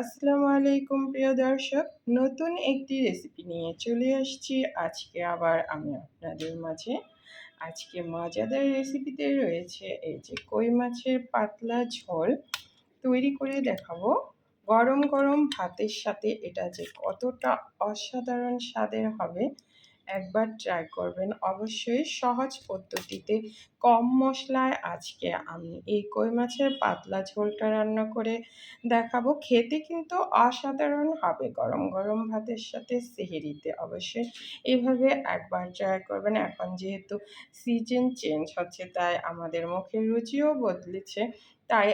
আসসালামু আলাইকুম, প্রিয় দর্শক। নতুন একটি রেসিপি নিয়ে চলে আসছি। আজকে আবার আমি আপনাদের মাঝে। আজকে মজাদার রেসিপিতে রয়েছে এই যে কই মাছের পাতলা ঝোল। তৈরি করে দেখাবো। গরম গরম ভাতের সাথে এটা যে কতটা অসাধারণ স্বাদের হবে একবার ট্রাই করবেন। অবশ্যই সহজ পদ্ধতিতে কম মশলায় আজকে আমি এই কই মাছের পাতলা ঝোলটা রান্না করে দেখাবো। খেতে কিন্তু অসাধারণ হবে গরম গরম ভাতের সাথে সেহেরিতে অবশ্যই এইভাবে একবার ট্রাই করবেন। এখন যেহেতু সিজন চেঞ্জ হচ্ছে তাই আমাদের মুখের রুচিও বদলেছে। তাই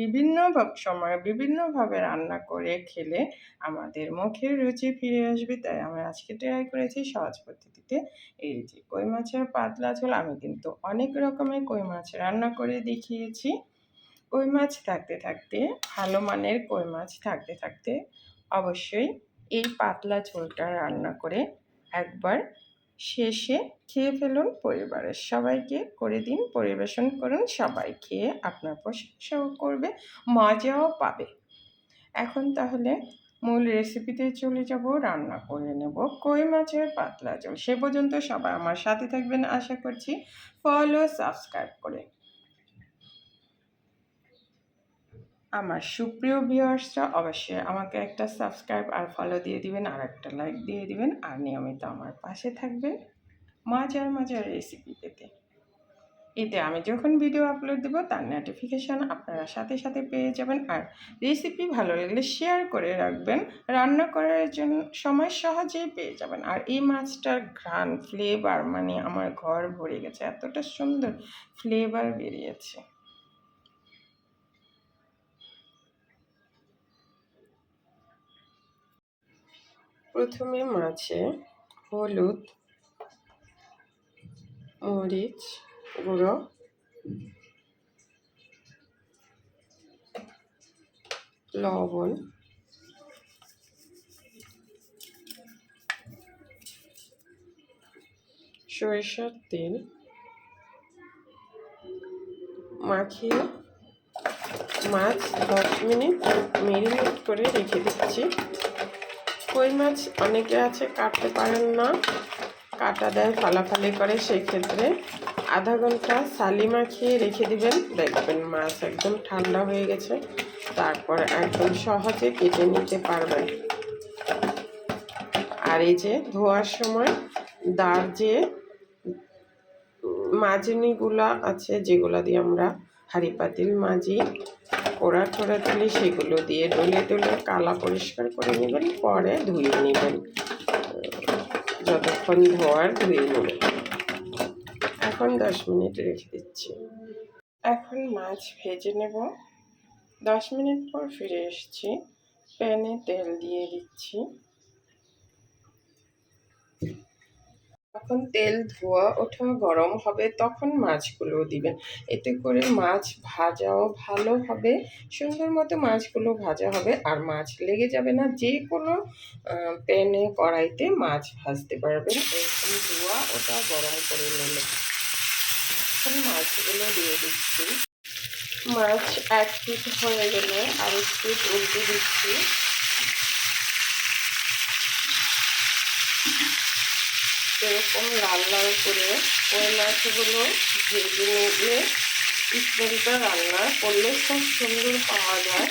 বিভিন্ন সময় বিভিন্নভাবে রান্না করে খেলে আমাদের মুখের রুচি ফিরে আসবে। তাই আমি আজকে ট্রাই করেছি সহজ পদ্ধতিতে। এই যে কই মাছের পাতলা ঝোল, আমি কিন্তু অনেক রকমের কই মাছ রান্না করে দেখিয়েছি। কই মাছ থাকতে থাকতে, ভালো মানের কই মাছ থাকতে থাকতে অবশ্যই এই পাতলা ঝোলটা রান্না করে একবার শেষে খেয়ে ফেলুন পরিবারের সবাইকে, করে দিন, পরিবেশন করুন, সবাই খেয়ে আপনার প্রশংসাও করবে, মজাও পাবে। এখন তাহলে মূল রেসিপিতে চলে যাব, রান্না করে নেব কই মাছের পাতলা জল সে পর্যন্ত সবাই আমার সাথে থাকবেন, আশা করছি। ফলো সাবস্ক্রাইব করে আমার সুপ্রিয় ভিউয়ার্সরা অবশ্যই আমাকে একটা সাবস্ক্রাইব আর ফলো দিয়ে দিবেন আর একটা লাইক দিয়ে দিবেন আর নিয়মিত আমার পাশে থাকবেন মজার মজার রেসিপি পেতে। এতে আমি যখন ভিডিও আপলোড দেবো তার নোটিফিকেশান আপনারা সাথে সাথে পেয়ে যাবেন আর রেসিপি ভালো লাগলে শেয়ার করে রাখবেন, রান্না করার জন্য সময় সহজেই পেয়ে যাবেন। আর এই মাছটার ঘ্রাণ ফ্লেভার মানে আমার ঘর ভরে গেছে, এতটা সুন্দর ফ্লেভার বেরিয়েছে। প্রথমে মাছে হলুদ, মরিচ, গুঁড়ো, লবণ, সরিষার তেল মাখিয়ে মাছ দশ মিনিট মেরিনেট করে রেখে দিচ্ছি। কই মাছ? অনেকে আছে, কাটতে পারেন না। কাটা দেয়, ফালাফালি করে, সেই ক্ষেত্রে আধা ঘণ্টা সালি মাখিয়ে রেখে দিবেন। দেখবেন মাছ একদম ঠান্ডা হয়ে গেছে। তারপর একদম সহজে কেটে নিতে পারবেন। আর এই যে ধোয়ার সময় দাঁড় যে মাজনিগুলা আছে, যেগুলা দিয়ে আমরা হাঁড়ি পাতিল মাজি কোড়া ছোড়া তুলে, সেগুলো দিয়ে ডলে ডলে কালা পরিষ্কার করে নেবেন, পরে ধুয়ে নেবেন। যতক্ষণ ধোয়ার ধুয়ে নেবেন। এখন দশ মিনিট রেখে দিচ্ছি। এখন মাছ ভেজে নেব। দশ মিনিট পর ফিরে এসেছি। প্যানে তেল দিয়ে দিচ্ছি। যখন তেল, ধোয়া ওঠা গরম হবে তখন মাছগুলো দিবেন। এতে করে মাছ ভাজাও ভালো হবে, সুন্দর মতো মাছগুলো ভাজা হবে আর মাছ লেগে যাবে না। যে কোনো প্যানে, কড়াইতে মাছ ভাজতে পারবেন। এরকম ধোয়া ওটা গরম করে নিলে। এখন মাছগুলো দিয়ে দিচ্ছি। মাছ এক পিঠ হয়ে গেলে আর একটু উল্টে দিচ্ছি। এরকম লাল লাল করে ওই মাছগুলো ভেজে নিলে স্মেলটা রান্না করলে খুব সুন্দর পাওয়া যায়।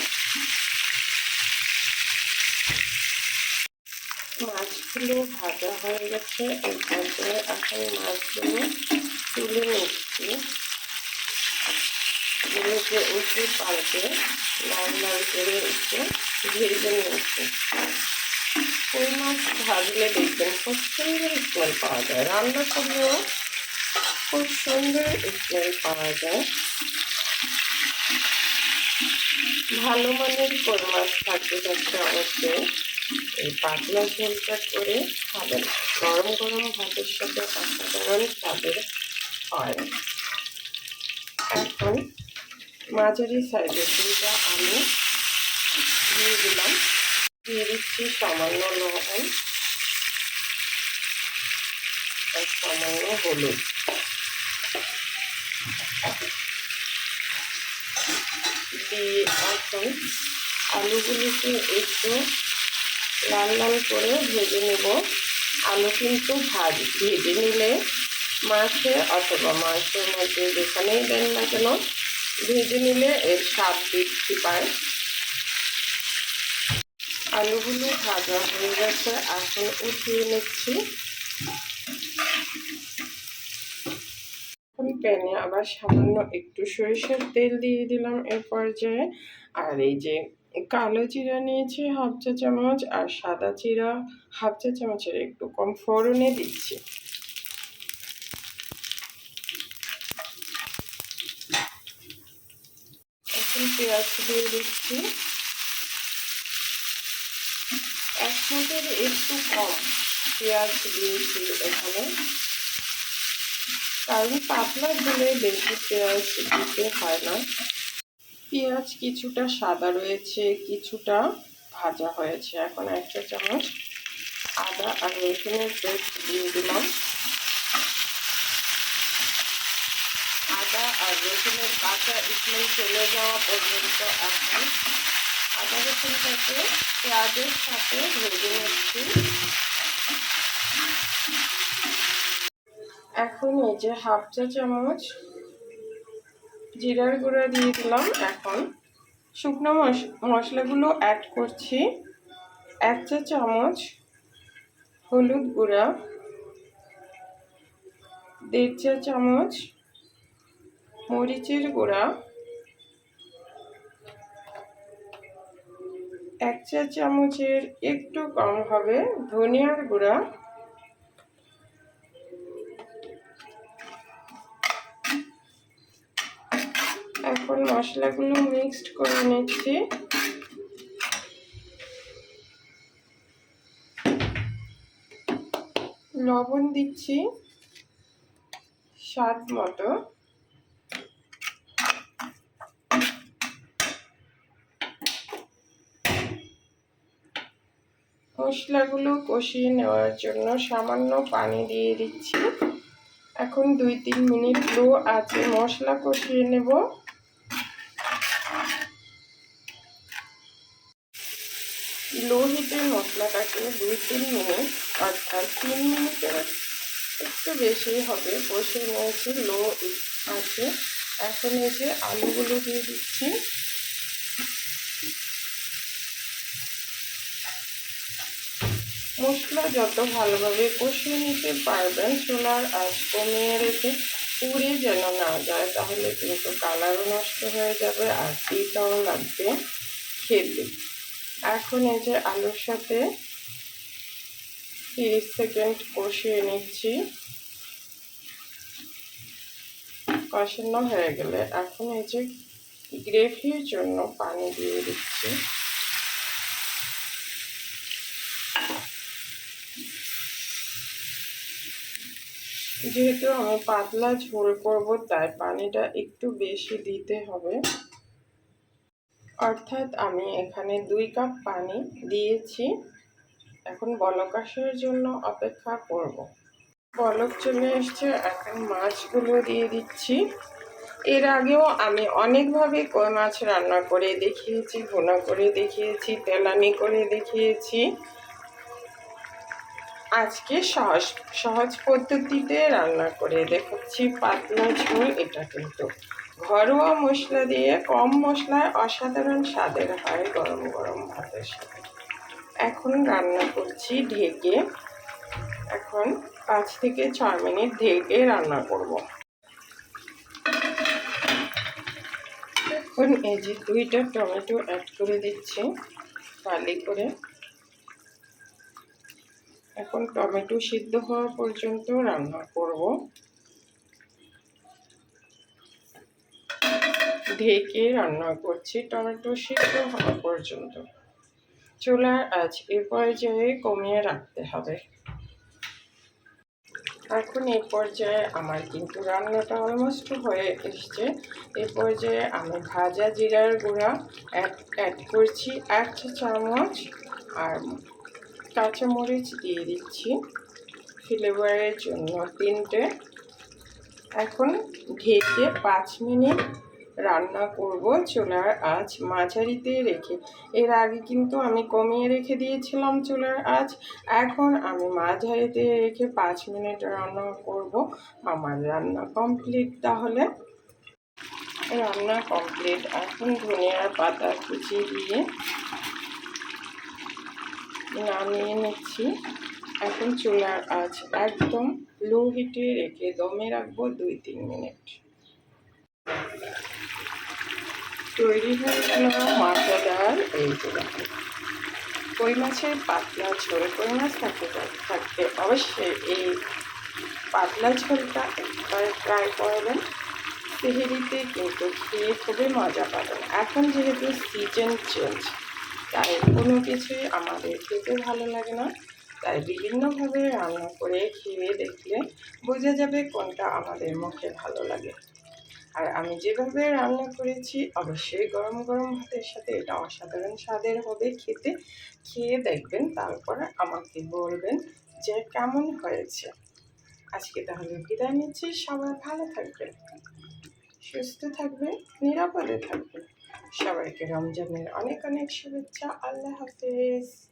মাছগুলো ভাজা হয়ে গেছে এই এখন মাছগুলো তুলে নিচ্ছি। গুলোকে উঁচু পাল্টে লাল লাল করে একটু ভেজে নিচ্ছি। কই মাছ ভাজলে দেখবেন খুব সুন্দর স্মেল পাওয়া যায়। রান্না করলেও খুব সুন্দর স্মেল পাওয়া যায়। ভালো মানের কই মাছ থাকতে থাকতে অবশ্যই। এই পাতলা ঝোলটা করে খাবেন। গরম গরম ভাতের সাথে অসাধারণ স্বাদের হয়। এখন মাঝারি সাইজের দুইটা আলু দিয়ে দিলাম। দিয়ে দিচ্ছি, সামান্য লবণ আর সামান্য হলুদ। দিয়ে এখন আলুগুলিকে একটু লাল লাল করে ভেজে নেব। আলু কিন্তু ভাজ, ভেজে নিলে মাছে অথবা মাংসের মধ্যে যেখানেই দেন না কেন, ভেজে নিলে এর স্বাদ বৃদ্ধি পায়। আলুগুলো ভাজা হয়ে গেছে, এখন উঠিয়ে নিচ্ছি। প্যানে আবার সামান্য একটু সরিষার তেল দিয়ে দিলাম এ পর্যায়ে। আর এই যে কালো জিরা নিয়েছি হাফ চা চামচ আর সাদা জিরা হাফ চা চামচের একটু কম ফোড়নে দিচ্ছি। এখন পেঁয়াজ দিয়ে দিচ্ছি। এক একটু কম পেঁয়াজ দিয়েছি এখানে। কারণ পাতলা ঝোলে বেশি পেঁয়াজ দিতে হয় না। পেঁয়াজ কিছুটা সাদা রয়েছে, কিছুটা ভাজা হয়েছে। এখন একটা চামচ আদা আর রসুনের পেস্ট দিয়ে দিলাম। আদা আর রসুনের কাঁচা স্মেল চলে যাওয়া পর্যন্ত এখন আদা রসুনটাকে পেঁয়াজের সাথে ভেজে নিচ্ছি। এখন এই যে হাফ চা চামচ জিরার গুঁড়া দিয়ে দিলাম। এখন শুকনো মশলাগুলো অ্যাড করছি। এক চা চামচ হলুদ গুঁড়া, দেড় চা চামচ মরিচের গুঁড়া এক চা চামচের একটু কম হবে ধনিয়ার গুঁড়া। এখন মশলাগুলো মিক্সড করে নিচ্ছি। লবণ দিচ্ছি স্বাদ মতো। মশলাগুলো কষিয়ে নেওয়ার জন্য সামান্য পানি দিয়ে দিচ্ছি। এখন দুই তিন মিনিট লো আছে মশলা কষিয়ে নেব। লো হিটে মশলাটাকে দুই তিন মিনিট অর্থাৎ তিন মিনিটের একটু বেশি হবে কষিয়ে নিয়েছি লো আছে এখন যে আলুগুলো দিয়ে দিচ্ছি। মশলা যত ভালোভাবে কষিয়ে নিতে পারবেন, চুলার আঁচ কমিয়ে রেখে পুড়ে যেন না যায়, তাহলে কিন্তু কালারও নষ্ট হয়ে যাবে আর তিতাও লাগবে খেতে। এখন এই যে আলুর সাথে তিরিশ সেকেন্ড কষিয়ে নিচ্ছি। কষানো হয়ে গেলে এখন এই যে গ্রেভির জন্য পানি দিয়ে দিচ্ছি। যেহেতু আমি পাতলা ঝোল করব, তাই পানিটা একটু বেশি দিতে হবে। অর্থাৎ আমি এখানে দুই কাপ পানি দিয়েছি। এখন বলক আসার জন্য অপেক্ষা করব। বলক চলে এসছে, এখন মাছগুলো দিয়ে দিচ্ছি। এর আগেও আমি অনেকভাবে কই মাছ রান্না করে দেখিয়েছি, ভুনা করে দেখিয়েছি, তেলানি করে দেখিয়েছি। আজকে সহজ সহজ পদ্ধতিতে রান্না করে দেখাচ্ছি পাতলা ঝোল এটা কিন্তু। ঘরোয়া মশলা দিয়ে কম মশলায় অসাধারণ স্বাদের হয় গরম গরম ভাতের সাথে। এখন রান্না করছি ঢেকে। এখন পাঁচ থেকে ছয় মিনিট ঢেকে রান্না করব। এখন এই যে দুইটা টমেটো অ্যাড করে দিচ্ছি ফালি করে। এখন টমেটো সিদ্ধ হওয়া পর্যন্ত রান্না করব। ঢেকে রান্না করছি, টমেটো সিদ্ধ হওয়া পর্যন্ত। চুলার আজ এ পর্যায়ে কমিয়ে রাখতে হবে। এখন এই পর্যায়ে আমার কিন্তু রান্নাটা অলমোস্ট হয়ে এসছে। এ পর্যায়ে আমি ভাজা জিরার গুঁড়া অ্যাড অ্যাড করছি, এক চামচ আর কাঁচামরিচ দিয়ে দিচ্ছি। ফ্লেভারের জন্য তিনটে। এখন ঢেকে পাঁচ মিনিট রান্না করব। চুলার আঁচ মাঝারিতে রেখে। এর আগে কিন্তু আমি কমিয়ে রেখে দিয়েছিলাম চুলার আঁচ। এখন আমি মাঝারিতে রেখে পাঁচ মিনিট রান্না করব। আমার রান্না কমপ্লিট তাহলে। রান্না কমপ্লিট। এখন ধনিয়ার পাতা কুচি দিয়ে নামিয়ে নিচ্ছি। এখন চুলার আঁচ একদম লো হিটে রেখে দমে রাখব দুই তিন মিনিট। তৈরি হয়ে গেল মাছা ডাল। এই কই মাছের পাতলা ঝোল, কই মাছ থাকতে থাকতে অবশ্যই এই পাতলা ঝোলটা একবার ট্রাই করবেন। সেহেরিতে কিন্তু খেয়ে খুবই মজা পাবেন। এখন যেহেতু সিজন চলছে তাই কোনো কিছুই আমাদের খেতে ভালো লাগে না। তাই বিভিন্নভাবে রান্না করে খেয়ে দেখলে বোঝা যাবে কোনটা আমাদের মুখে ভালো লাগে। আর আমি যেভাবে রান্না করেছি, অবশ্যই গরম গরম ভাতের সাথে এটা অসাধারণ স্বাদের হবে খেতে। খেয়ে দেখবেন, তারপরে আমাকে বলবেন যে কেমন হয়েছে। আজকে তাহলে বিদায় নিচ্ছি, সবাই ভালো থাকবেন, সুস্থ থাকবেন, নিরাপদে থাকবেন। সবাইকে রমজানের অনেক অনেক শুভেচ্ছা। আল্লাহ হাফেজ।